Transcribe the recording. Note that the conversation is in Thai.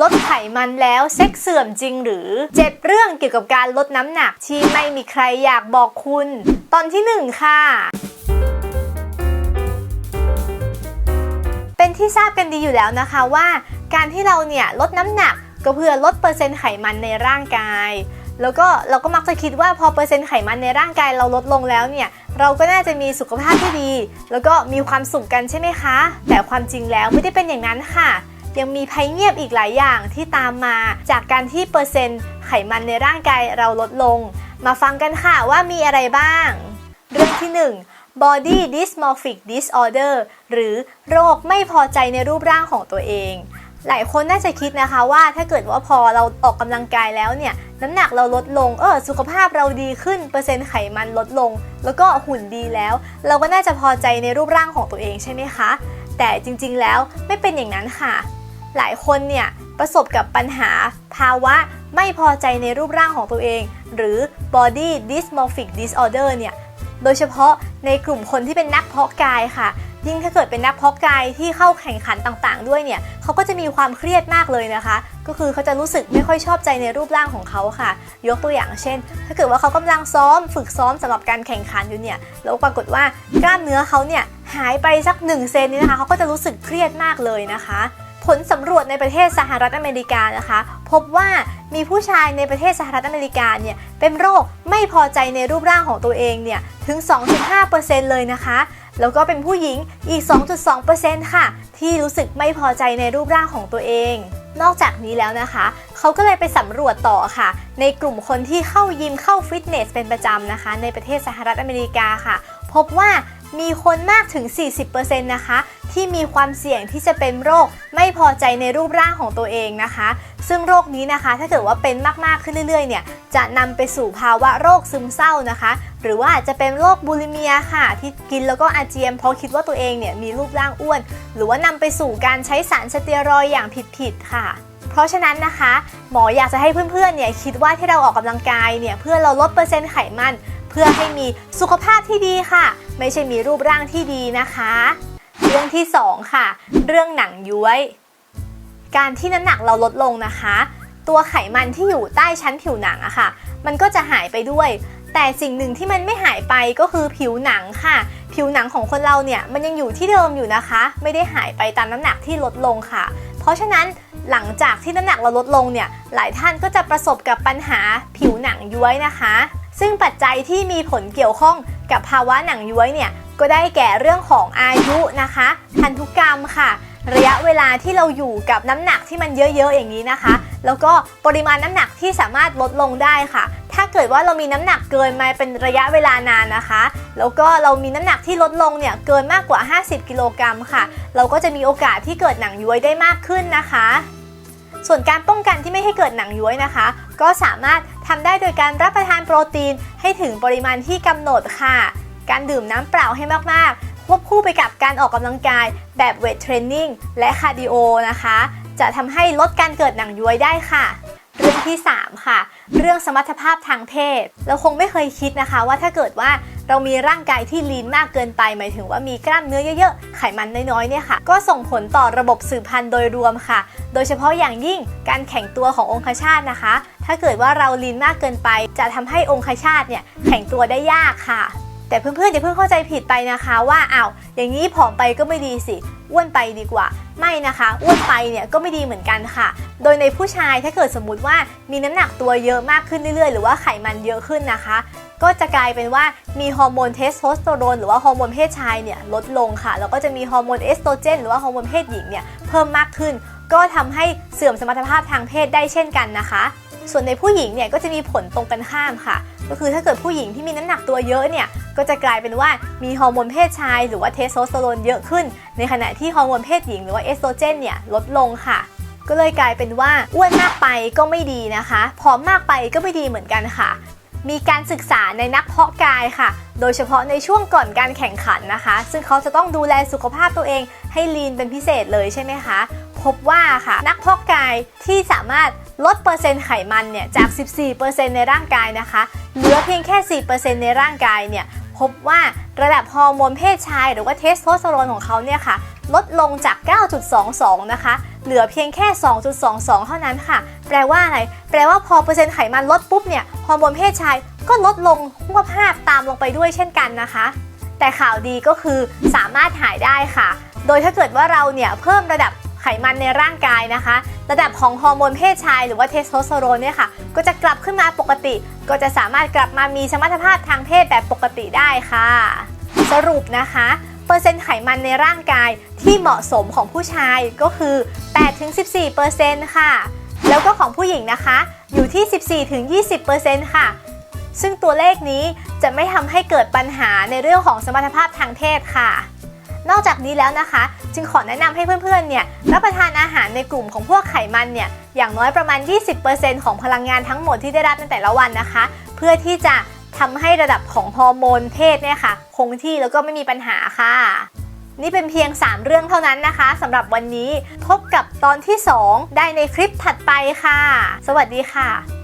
ลดไขมันแล้วเซ็กเสื่อมจริงหรือ 7 เรื่องเกี่ยวกับการลดน้ำหนักที่ไม่มีใครอยากบอกคุณ ตอนที่ 1 ค่ะเป็นที่ทราบกันดีอยู่แล้วนะคะว่า การที่เราเนี่ยลดน้ำหนักก็เพื่อลดเปอร์เซ็นต์ไขมันในร่างกาย แล้วก็เราก็มักจะคิดว่าพอเปอร์เซ็นต์ไขมันในร่างกายเราลดลงแล้วเนี่ยเราก็น่าจะมีสุขภาพที่ดี แล้วก็มีความสุขกันใช่ไหมคะ แต่ความจริงแล้วไม่ได้เป็นอย่างนั้นค่ะ ยังมีภัยเงียบอีกหลายอย่างที่ตามมา จากการที่เปอร์เซ็นต์ไขมันในร่างกายเราลดลง มาฟังกันค่ะว่ามีอะไรบ้าง เรื่องที่ 1 body dysmorphic disorder หรือโรคไม่พอใจในรูปร่างของตัวเอง หลายคนน่าจะคิดนะคะว่าถ้าเกิดว่าพอเราออกกำลังกายแล้วเนี่ย น้ำหนักเราลดลง เออสุขภาพเราดีขึ้น เปอร์เซ็นต์ไขมันลดลง แล้วก็หุ่นดีแล้ว เราก็น่าจะพอใจในรูปร่างของตัวเองใช่ไหมคะ แต่จริงๆแล้วไม่เป็นอย่างนั้นค่ะ หลายคนเนี่ยประสบกับปัญหาภาวะไม่พอใจในรูปร่างของตัวเอง หรือ body dysmorphic disorder เนี่ยโดยเฉพาะในกลุ่มคนที่เป็นนักเพาะกายค่ะ ยิ่งถ้าเกิดเป็นนักเพาะกายที่เข้าแข่งขันต่างๆ ด้วยเนี่ยเขาก็จะมีความเครียดมากเลยนะคะ ก็คือเขาจะรู้สึกไม่ค่อยชอบใจในรูปร่างของเขาค่ะ ยกตัวอย่างเช่น ถ้าเกิดว่าเขากำลังซ้อมฝึกซ้อมสำหรับการแข่งขันอยู่เนี่ยแล้วปรากฏว่ากล้ามเนื้อเขาเนี่ยหายไปสัก1เซนนี่นะคะเขาก็จะรู้สึกเครียดมากเลยนะคะ ผลสำรวจในประเทศสหรัฐอเมริกานะคะ พบว่ามีผู้ชายในประเทศสหรัฐอเมริกาเนี่ยเป็นโรคไม่พอใจในรูปร่างของตัวเองเนี่ยถึง 2.5%เลยนะคะ แล้วก็เป็นผู้หญิงอีก 2.2%ค่ะ ที่รู้สึกไม่พอใจในรูปร่างของตัวเองนอกจากนี้แล้วนะคะ เขาก็เลยไปสำรวจต่อค่ะ ในกลุ่มคนที่เข้ายิมเข้าฟิตเนสเป็นประจำนะคะ ในประเทศสหรัฐอเมริกาค่ะ พบว่า มีคนมากถึง 40%นะคะ ที่มีความเสี่ยงที่จะเป็นโรคไม่พอใจในรูปร่างของตัวเองนะคะ ซึ่งโรคนี้นะคะถ้าเกิดว่าเป็นมากๆขึ้นเรื่อยๆ เนี่ย จะนำไปสู่ภาวะโรคซึมเศร้านะคะ หรือว่าจะเป็นโรคบูลิเมียค่ะ ที่กินแล้วก็อาเจียนเพราะคิดว่าตัวเองเนี่ยมีรูปร่างอ้วน หรือว่านำไปสู่การใช้สารสเตียรอยอย่างผิดๆค่ะเพราะฉะนั้นนะคะ หมออยากจะให้เพื่อนๆ เนี่ยคิดว่าที่เราออกกำลังกายเนี่ยเพื่อเราลดเปอร์เซ็นต์ไขมัน พื่อให้มีสุขภาพที่ดีค่ะ ไม่ใช่มีรูปร่างที่ดีนะคะ เรื่องที่ 2 ค่ะ เรื่องหนังย้วย การที่น้ำหนักเราลดลงนะคะ ตัวไขมันที่อยู่ใต้ชั้นผิวหนังอะค่ะ มันก็จะหายไปด้วย แต่สิ่งหนึ่งที่มันไม่หายไปก็คือผิวหนังค่ะ ผิวหนังของคนเราเนี่ยมันยังอยู่ที่เดิมอยู่นะคะ ไม่ได้หายไปตามน้ำหนักที่ลดลงค่ะ เพราะฉะนั้นหลังจากที่น้ำหนักเราลดลงเนี่ย หลายท่านก็จะประสบกับปัญหาผิวหนังย้วยนะคะ ซึ่งปัจจัยที่มีผลเกี่ยวข้องกับภาวะหนังย้วยเนี่ยก็ได้แก่เรื่องของอายุนะคะ พันธุกรรมค่ะ ระยะเวลาที่เราอยู่กับน้ำหนักที่มันเยอะๆอย่างนี้นะคะ แล้วก็ปริมาณน้ำหนักที่สามารถลดลงได้ค่ะ ถ้าเกิดว่าเรามีน้ำหนักเกินมาเป็นระยะเวลานานนะคะ แล้วก็เรามีน้ำหนักที่ลดลงเนี่ยเกินมากกว่า 50 กิโลกรัมค่ะ เราก็จะมีโอกาสที่เกิดหนังย้วยได้มากขึ้นนะคะ ส่วนการป้องกันที่ไม่ให้เกิดหนังย้วยนะคะ ก็สามารถ ทำได้โดยการรับประทานโปรตีนให้ถึงปริมาณที่กำหนดค่ะ การดื่มน้ำเปล่าให้มากๆ ควบคู่ไปกับการออกกำลังกายแบบเวทเทรนนิ่งและคาร์ดิโอนะคะ จะทำให้ลดการเกิดหนังย้วยได้ค่ะเรื่องที่ 3 ค่ะ เรื่องสมรรถภาพทางเพศ เราคงไม่เคยคิดนะคะว่าถ้าเกิดว่าเรามีร่างกายที่ลีนมากเกินไป หมายถึงว่ามีกล้ามเนื้อเยอะๆ ไขมันน้อยๆเนี่ยค่ะ ก็ส่งผลต่อระบบสืบพันธุ์โดยรวมค่ะ โดยเฉพาะอย่างยิ่งการแข็งตัวขององคชาตนะคะ ถ้าเกิดว่าเราลีนมากเกินไป จะทำให้องคชาตเนี่ยแข็งตัวได้ยากค่ะ แต่เพื่อนๆอย่าเพิ่งเข้าใจผิดไปนะคะว่าอ้าวอย่างนี้ผอมไปก็ไม่ดีสิอ้วนไปดีกว่า ไม่นะคะอ้วนไปเนี่ยก็ไม่ดีเหมือนกันค่ะ โดยในผู้ชายถ้าเกิดสมมุติว่ามีน้ำหนักตัวเยอะมากขึ้นเรื่อยๆ หรือว่าไขมันเยอะขึ้นนะคะ ก็จะกลายเป็นว่ามีฮอร์โมนเทสโทสเตอโรนหรือว่าฮอร์โมนเพศชายเนี่ยลดลงค่ะแล้วก็จะมีฮอร์โมนเอสโตรเจนหรือว่าฮอร์โมนเพศหญิงเนี่ยเพิ่มมากขึ้น ก็ทำให้เสื่อมสมรรถภาพทางเพศได้เช่นกันนะคะ ส่วนในผู้หญิงเนี่ยก็จะมีผลตรงกันข้ามค่ะ ก็คือถ้าเกิดผู้หญิงที่มีน้ำหนักตัวเยอะเนี่ยก็จะกลายเป็นว่ามีฮอร์โมนเพศชาย หรือว่าเทสโทสเตอโรนเยอะขึ้น ในขณะที่ฮอร์โมนเพศหญิงหรือว่าเอสโตรเจนเนี่ยลดลงค่ะ ก็เลยกลายเป็นว่าอ้วนมากไปก็ไม่ดีนะคะผอมมากไปก็ไม่ดีเหมือนกันค่ะ มีการศึกษาในนักเพาะกายค่ะ โดยเฉพาะในช่วงก่อนการแข่งขันนะคะ ซึ่งเขาจะต้องดูแลสุขภาพตัวเองให้ลีนเป็นพิเศษเลยใช่ไหมคะ พบว่าค่ะนักเพาะกายที่สามารถลดเปอร์เซ็นต์ไขมันเนี่ยจาก 14%ในร่างกายนะคะ เหลือเพียงแค่ 4%ในร่างกายเนี่ยพบว่าระดับฮอร์โมนเพศชาย หรือว่าเทสโทสเตอโรนของเขาเนี่ยค่ะลดลงจาก 9.22 นะคะ เหลือเพียงแค่ 2.22 เท่านั้นค่ะ แปลว่าอะไร แปลว่าพอเปอร์เซ็นต์ไขมันลดปุ๊บเนี่ย ฮอร์โมนเพศชายก็ลดลงหวภาพตามลงไปด้วยเช่นกันนะคะ แต่ข่าวดีก็คือสามารถหายได้ค่ะ โดยถ้าเกิดว่าเราเนี่ยเพิ่มระดับ ไขมันในร่างกายนะคะ ระดับของฮอร์โมนเพศชายหรือว่าเทสโทสเตอโรนเนี่ยค่ะก็จะกลับขึ้นมาปกติ ก็จะสามารถกลับมามีสมรรถภาพทางเพศแบบปกติได้ค่ะ สรุปนะคะเปอร์เซ็นต์ไขมันในร่างกายที่เหมาะสมของผู้ชายก็คือ 8-14%ค่ะ แล้วก็ของผู้หญิงนะคะ อยู่ที่ 14-20%ค่ะ ซึ่งตัวเลขนี้จะไม่ทำให้เกิดปัญหาในเรื่องของสมรรถภาพทางเพศค่ะ นอกจากนี้แล้วนะคะ จึงขอแนะนำให้เพื่อนๆ เนี่ยรับประทานอาหารในกลุ่มของพวกไขมันเนี่ยอย่างน้อยประมาณ 20%ของพลังงานทั้งหมดที่ได้รับในแต่ละวันนะคะ เพื่อที่จะทำให้ระดับของฮอร์โมนเพศเนี่ยค่ะ คงที่แล้วก็ไม่มีปัญหาค่ะ นี่เป็นเพียง 3 เรื่องเท่านั้นนะคะสำหรับวันนี้พบกับตอนที่ 2 ได้ในคลิปถัดไปค่ะ สวัสดีค่ะ